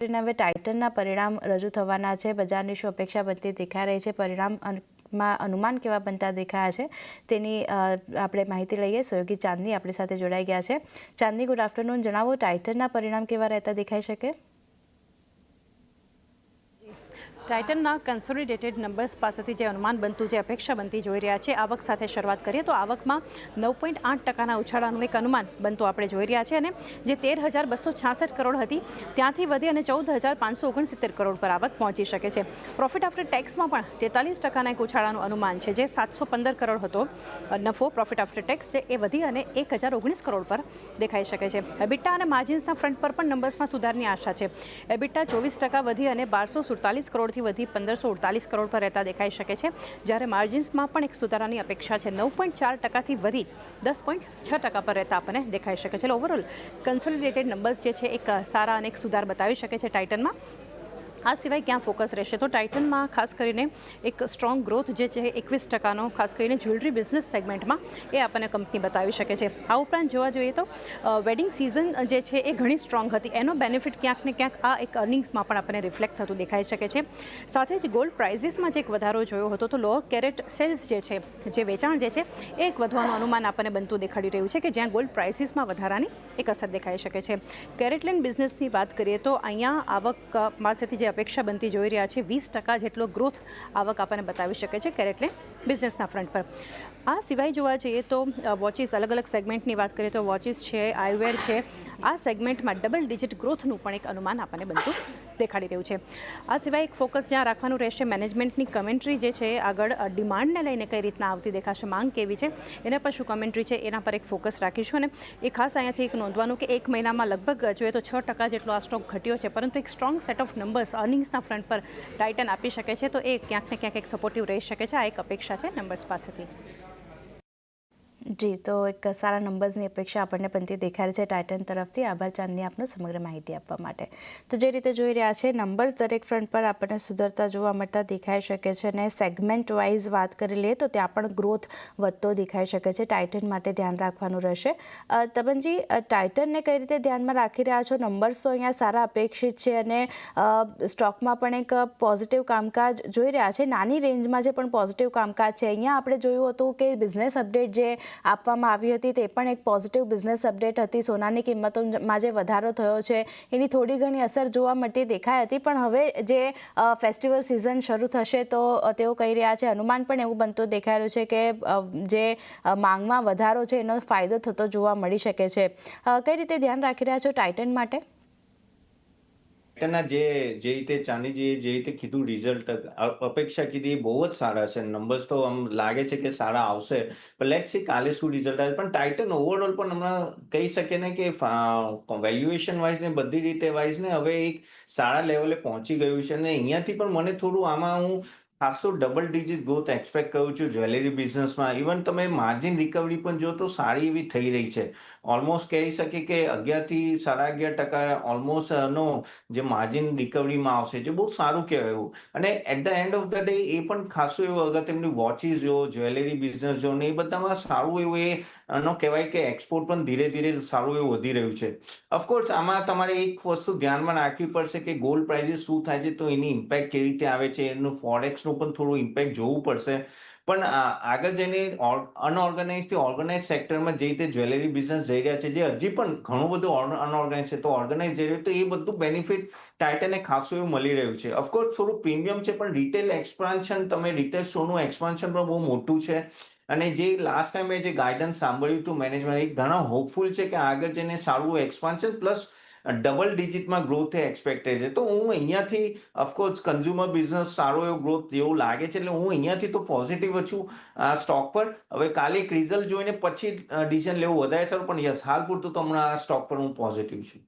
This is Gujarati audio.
હવે ટાઇટનના પરિણામ રજૂ થવાના છે. બજારની શું અપેક્ષા બનતી દેખાઈ રહી છે? પરિણામમાં અનુમાન કેવા બનતા દેખાયા છે? તેની આપણે માહિતી લઈએ. સહયોગી ચાંદની આપણી સાથે જોડાઈ ગયા છે. ચાંદની ગુડ આફ્ટરનૂન જણાવો ટાઇટનના પરિણામ કેવા રહેતા દેખાઈ શકે? ટાઇટનના કન્સોલિડેટેડ નંબર્સ પાસેથી જે અનુમાન બનતું, જે અપેક્ષા બનતી જોઈ રહ્યા છે, આવક સાથે શરૂઆત કરીએ તો આવકમાં નવ પોઈન્ટ આઠ ટકાના ઉછાળાનું એક અનુમાન બનતું આપણે જોઈ રહ્યા છે અને જે તેર હજાર બસો છાસઠ કરોડ હતી, ત્યાંથી વધી અને ચૌદ હજાર પાંચસો ઓગણસિત્તેર કરોડ પર આવક પહોંચી શકે છે. પ્રોફિટ આફ્ટર ટેક્સમાં પણ તેતાલીસ ટકાના એક ઉછાળાનું અનુમાન છે, જે સાતસો પંદર કરોડ હતો. નફો પ્રોફિટ આફ્ટર ટેક્સ છે, એ વધી અને એક હજાર ઓગણીસ કરોડ પર દેખાઈ શકે છે. એબિટ્ટા અને માર્જિન્સના ફ્રન્ટ પર પણ નંબર્સમાં સુધારની આશા છે. એબિટ્ટા ચોવીસ ટકા વધી અને બારસો સુડતાલીસ કરોડથી વધી પંદરસો અડતાલીસ કરોડ પર રહેતા દેખાઈ શકે છે. જ્યારે માર્જિન્સમાં પણ એક સુધારાની અપેક્ષા છે. નવ પોઈન્ટ ચાર ટકાથી વધી દસ પોઈન્ટ છ ટકા પર રહેતા આપણને દેખાઈ શકે છે. એટલે ઓવરઓલ કન્સોલિડેટેડ નંબર્સ જે છે, એક સારા અને એક સુધાર બતાવી શકે છે ટાઇટનમાં આ સિવાય ક્યાં ફોકસ રહેશે? તો ટાઇટનમાં ખાસ કરીને એક સ્ટ્રોંગ ગ્રોથ જે છે એકવીસ ટકાનો, ખાસ કરીને જ્વેલરી બિઝનેસ સેગમેન્ટમાં એ આપણને કંપની બતાવી શકે છે. આ ઉપરાંત જોવા જોઈએ તો વેડિંગ સિઝન જે છે એ ઘણી સ્ટ્રોંગ હતી. એનો બેનિફિટ ક્યાંક ને ક્યાંક આ એક અર્નિંગ્સમાં પણ આપણને રિફ્લેક્ટ થતું દેખાઈ શકે છે. સાથે જ ગોલ્ડ પ્રાઇઝીસમાં જે એક વધારો જોયો હતો, તો લોઅર કેરેટ સેલ્સ જે છે, જે વેચાણ જે છે એ એક વધવાનું અનુમાન આપણને બનતું દેખાડી રહ્યું છે કે જ્યાં ગોલ્ડ પ્રાઇસીસમાં વધારાની એક અસર દેખાઈ શકે છે. કેરેટલેન બિઝનેસની વાત કરીએ તો અહીંયા આવક પાસેથી જે અપેક્ષા બનતી જોઈ રહ્યા છે. વીસ ટકા જેટલો ગ્રોથ આવક આપણને બતાવી શકે છે કેરેટલે બિઝનેસના ફ્રન્ટ પર. આ સિવાય જોવા જઈએ તો વોચિસ અલગ અલગ સેગમેન્ટની વાત કરીએ તો વોચિસ છે આયુર્વેદ છે. આ સેગમેન્ટમાં ડબલ ડિજિટ ગ્રોથનું પણ એક અનુમાન આપણને બનતું દેખાડી રહ્યું છે. આ સિવાય એક ફોકસ જ્યાં રાખવાનું રહેશે મેનેજમેન્ટની કમેન્ટ્રી જે છે, આગળ ડિમાન્ડને લઈને કઈ રીતના આવતી દેખાશે, માંગ કેવી છે, એના પર શું કમેન્ટ્રી છે, એના પર એક ફોકસ રાખીશું અને એ ખાસ અહીંયાથી એક નોંધવાનું કે એક મહિનામાં લગભગ જોઈએ તો છ ટકા જેટલો આ સ્ટોક ઘટ્યો છે, પરંતુ એક સ્ટ્રોંગ સેટ ઓફ નંબર્સ અર્નિંગ્સના ફ્રન્ટ પર ટાઇટન આપી શકે છે, તો એ ક્યાંક ને ક્યાંક એક સપોર્ટિવ રહી શકે છે, આ એક અપેક્ષા છે નંબર્સ પાસેથી. જી, તો એક સારા નંબર્સની અપેક્ષા આપણને બનતી દેખાય છે ટાઇટન તરફથી. આભાર ચાંદની આપનો સમગ્ર માહિતી આપવા માટે. તો જે રીતે જોઈ રહ્યા છે, નંબર્સ દરેક ફ્રન્ટ પર આપણને સુધરતા જોવા મળતા દેખાઈ શકે છે અને સેગમેન્ટ વાઇઝ વાત કરી લઈએ તો ત્યાં પણ ગ્રોથ વધતો દેખાઈ શકે છે. ટાઇટન માટે ધ્યાન રાખવાનું રહેશે. તબનજી ટાઇટનને કઈ રીતે ધ્યાનમાં રાખી રહ્યા છો? નંબર્સ તો અહીંયા સારા અપેક્ષિત છે અને સ્ટોકમાં પણ એક પોઝિટિવ કામકાજ જોઈ રહ્યા છે. નાની રેન્જમાં જે પણ પોઝિટિવ કામકાજ છે, અહીંયા આપણે જોયું હતું કે બિઝનેસ અપડેટ જે આપવામાં આવી હતી. તે પણ એક પોઝિટિવ બિઝનેસ અપડેટ હતી. સોનાની કિંમતોમાં જે વધારો થયો છે. એની થોડી ઘણી અસર જોવા મળતી દેખાઈ હતી. પણ હવે જે ફેસ્ટિવલ સિઝન શરૂ થશે તો તેઓ કહી રહ્યા છે. અનુમાન પણ એવું બનતું દેખાઈ રહ્યું છે કે જે માંગમાં વધારો છે એનો ફાયદો થતો જોવા મળી શકે છે. કઈ રીતે ધ્યાન રાખી રહ્યા છો ટાઇટન માટે? ટાઇટનના જે જે રીતે ચાંદીજીએ જે રીતે કીધું રિઝલ્ટ અપેક્ષા કીધી બહુ જ સારા છે. નંબર્સ તો આમ લાગે છે કે સારા આવશે. પણ લેટ સી કાલે શું રિઝલ્ટ આવે. પણ ટાઇટન ઓવરઓલ પણ હમણાં કહી શકીએ ને કે વેલ્યુએશન વાઇઝ ને બધી રીતે વાઇઝ ને હવે એક સારા લેવલે પહોંચી ગયું છે. અને અહીંયાથી પણ મને થોડું આમાં હું ખાસો ડબલ ડિજિટ ગ્રોથ એક્સપેક્ટ કરું છું જ્વેલરી બિઝનેસમાં ઇવન તમે માર્જિન રિકવરી પણ જો તો સારી એવી થઈ રહી છે. ઓલમોસ્ટ કહી શકીએ કે અગિયારથી સાડા અગિયાર ટકા ઓલમોસ્ટ નો જે માર્જિન રિકવરીમાં આવશે જે બહુ સારું કહેવાય એવું. અને at the end of the day એ પણ ખાસું એવું અગર તેમની વોચિસ જો જ્વેલરી બિઝનેસ જો ને એ બધામાં સારું એવું એ એનો કહેવાય કે એક્સપોર્ટ પણ ધીરે ધીરે સારું એવું વધી રહ્યું છે. ઓફકોર્સ આમાં તમારે એક વસ્તુ ધ્યાનમાં રાખવી પડશે કે ગોલ્ડ પ્રાઇઝિસ શું થાય છે, તો એની ઇમ્પેક્ટ કેવી રીતે આવે છે, એનું ફોરેક્સનું પણ થોડું ઇમ્પેક્ટ જોવું પડશે. પણ આગળ જઈને અનઓર્ગેનાઇઝથી ઓર્ગેનાઇઝ સેક્ટરમાં જે રીતે જ્વેલરી બિઝનેસ જઈ રહ્યા છે, જે હજી પણ ઘણું બધું અનઓર્ગેનાઇઝ છે, તો ઓર્ગેનાઇઝ જઈ રહ્યું તો એ બધું બેનિફિટ ટાઇટને ખાસું એવું મળી રહ્યું છે. ઓફકોર્સ થોડું પ્રીમિયમ છે, પણ રિટેલ એક્સપાન્શન તમે રિટેલ સ્ટોરનું એક્સપાન્શન પણ બહુ મોટું છે. અને જે લાસ્ટ ટાઈમે જે ગાઈડન્સ સાંભળ્યું હતું મેનેજમેન્ટ એ, ઘણા હોપફુલ છે કે આગળ જઈને સારું એક્સપાન્શન પ્લસ ડબલ ડિજિટમાં ગ્રોથ એક્સપેક્ટેડ છે. તો હું અહીંયાથી ઓફકોર્સ કન્ઝ્યુમર બિઝનેસ સારો એવો ગ્રોથ જેવું લાગે છે, એટલે હું અહીંયાથી તો પોઝિટિવ છું, આ સ્ટોક પર. હવે કાલે એક રિઝલ્ટ જોઈને પછી ડિસિઝન લેવું વધારે સારું, પણ યસ, હાલ પૂરતું તો હમણાં આ સ્ટોક પર હું પોઝિટિવ છું.